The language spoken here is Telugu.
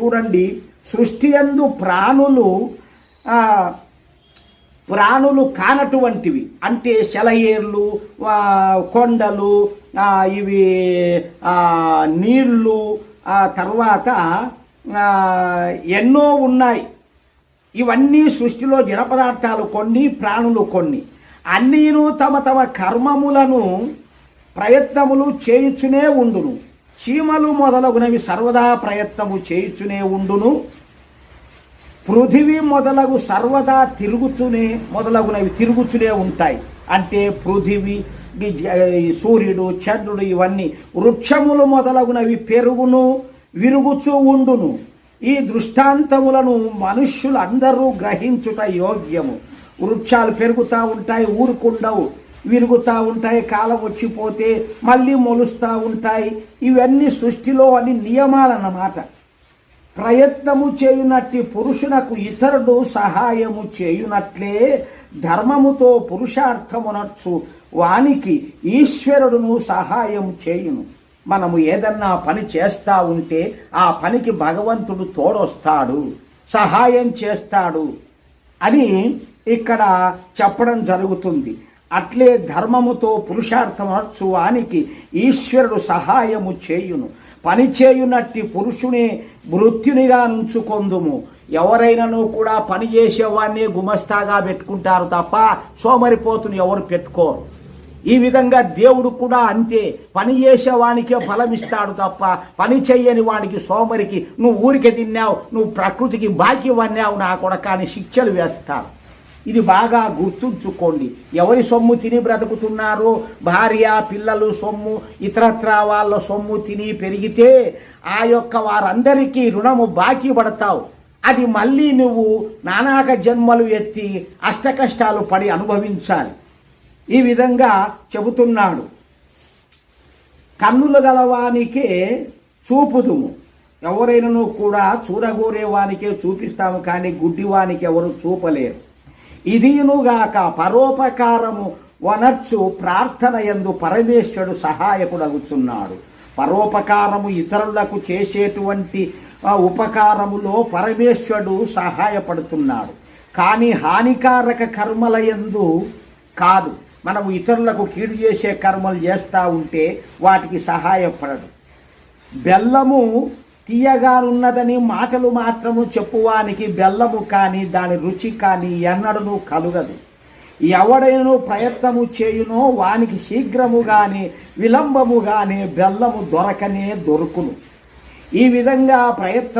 చూడండి సృష్టి అందు ప్రాణులు ప్రాణులు కానటువంటివి. అంటే సెలయేర్లు కొండలు ఇవి నీళ్ళు తర్వాత ఎన్నో ఉన్నాయి. ఇవన్నీ సృష్టిలో జడ పదార్థాలు కొన్ని ప్రాణులు కొన్ని. అన్నీను తమ తమ కర్మములను ప్రయత్నములు చేయుచునే ఉండును. చీమలు మొదలగునవి సర్వదా ప్రయత్నము చేయుచునే ఉండును. పృథివీ మొదలగు సర్వదా తిరుగుచునే మొదలగునవి తిరుగుచునే ఉంటాయి. అంటే పృథివీ సూర్యుడు చంద్రుడు ఇవన్నీ వృక్షములు మొదలగునవి పెరుగును విరుగుచూ ఉండును. ఈ దృష్టాంతములను మనుష్యులందరూ గ్రహించుట యోగ్యము. వృక్షాలు పెరుగుతూ ఉంటాయి ఊరుకుండవు. విరుగుతూ ఉంటాయి కాలం వచ్చిపోతే మళ్ళీ మొలుస్తూ ఉంటాయి. ఇవన్నీ సృష్టిలో అని నియమాలన్నమాట. ప్రయత్నము చేయునట్టి పురుషునకు ఇతరుడు సహాయము చేయునట్లే ధర్మముతో పురుషార్థమునచ్చు వానికి ఈశ్వరుడును సహాయం చేయును. మనము ఏదన్నా పని చేస్తా ఉంటే ఆ పనికి భగవంతుడు తోడొస్తాడు సహాయం చేస్తాడు అని ఇక్కడ చెప్పడం జరుగుతుంది. అట్లే ధర్మముతో పురుషార్థమర్చువానికి ఈశ్వరుడు సహాయము చేయును. పని చేయునట్టి పురుషునే మృత్యునిగా నుంచుకొందుము. ఎవరైనాను కూడా పని చేసేవాడిని గుమస్తాగా పెట్టుకుంటారు తప్ప సోమరిపోతుని ఎవరు పెట్టుకోరు. ఈ విధంగా దేవుడు కూడా అంతే. పని చేసేవానికే ఫలం ఇస్తాడు తప్ప పని చెయ్యని వాడికి సోమరికి నువ్వు ఊరికే తిన్నావు నువ్వు ప్రకృతికి బాకి వన్నావు నా కొడకాని శిక్షలు వేస్తాడు. ఇది బాగా గుర్తుంచుకోండి. ఎవరి సొమ్ము తిని బ్రతుకుతున్నారో? భార్య పిల్లలు సొమ్ము ఇతరత్రా వాళ్ళ సొమ్ము తిని పెరిగితే ఆ యొక్క వారందరికీ రుణము బాకీ పడతావు. అది మళ్ళీ నువ్వు నానాక జన్మలు ఎత్తి అష్టకష్టాలు పడి అనుభవించాలి. ఈ విధంగా చెబుతున్నాడు. కన్నులు గలవానికే చూపుదుము. ఎవరైనాను కూడా చూరగోరే వానికే చూపిస్తాము కానీ గుడ్డివానికి ఎవరు చూపలేరు. ఇదినుగాక పరోపకారము వనర్చు ప్రార్థన ఎందు పరమేశ్వరుడు సహాయకుడగుచున్నాడు. పరోపకారము ఇతరులకు చేసేటువంటి ఉపకారములో పరమేశ్వరుడు సహాయపడుతున్నాడు. కానీ హానికారక కర్మల ఎందు కాదు. మనము ఇతరులకు కీడు చేసే కర్మలు చేస్తూ ఉంటే వాటికి సహాయపడడు బెల్లము తీయగానున్నదని మాటలు మాత్రము చెప్పువానికి బెల్లము కానీ దాని రుచి కానీ ఎన్నడను కలుగదు. ఎవడైనా ప్రయత్నము చేయునో వానికి శీఘ్రము కానీ విలంబము కానీ బెల్లము దొరకనే దొరుకును. ఈ విధంగా ప్రయత్నం